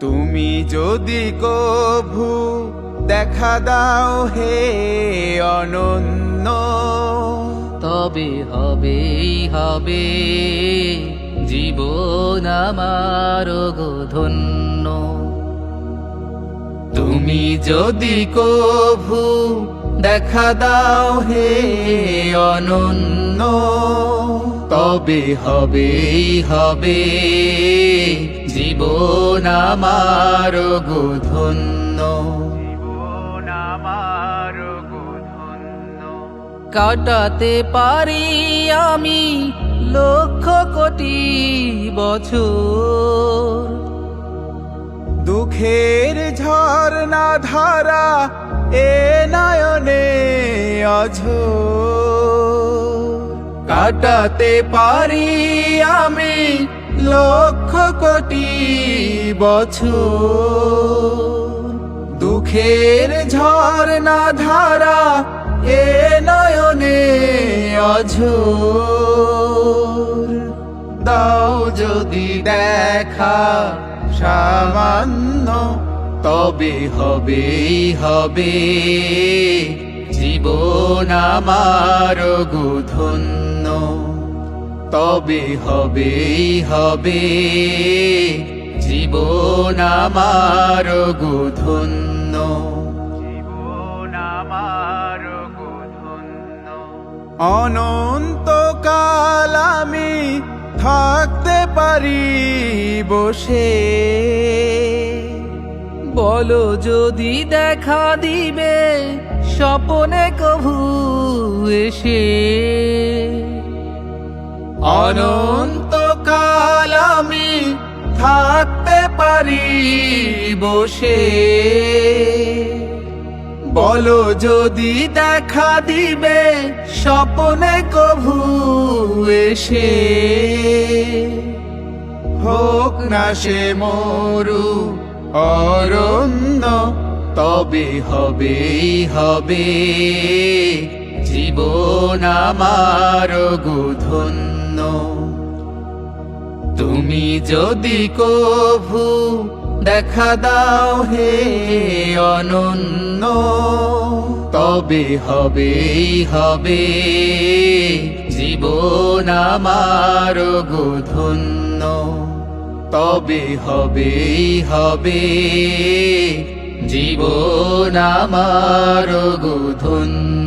তুমি যদি কভু দেখা দাও হে অনন্য। তবে হবেই হবে জীবন আমার গো ধন্য। তুমি যদি কভু দেখা দাও হে অনন্য। তবে হবেই হবে জীবন আমার গো ধন্য আমার গো কাটাতে পারি আমি লক্ষ কোটি বছর। দুঃখের ঝর্ণা ধারা এ নয়নে অঝ কাটাতে পারি আমি লক্ষ কোটি বছর। দুঃখের ঝর্ণা ধারা এ নয়নে অঝোর। দাও যদি দেখা সামান্য, তবে হবে হবে। জীবন আমার গুধন্য তবে হবে হবে। জীবন আমার গুধন্য জীবন আমার গুধন্য অনন্তকাল আমি থাকতে পারি বসে। বলো যদি দেখা দিবে স্বপনে কভু এসে। অনন্তকাল আমি থাকতে পারি বসে। বলো যদি দেখা দিবে স্বপনে কভু এসে। হোক না সে মরু অরণ্য, তবে হবে হবে। জীবন আমার গুধন্য তুমি যদি কভু দেখা দাও হে অনন্য, তবে হবেই হবে জীবন আমার গুধন্য তবে হবেই হবে জীবন আমার গুধন্য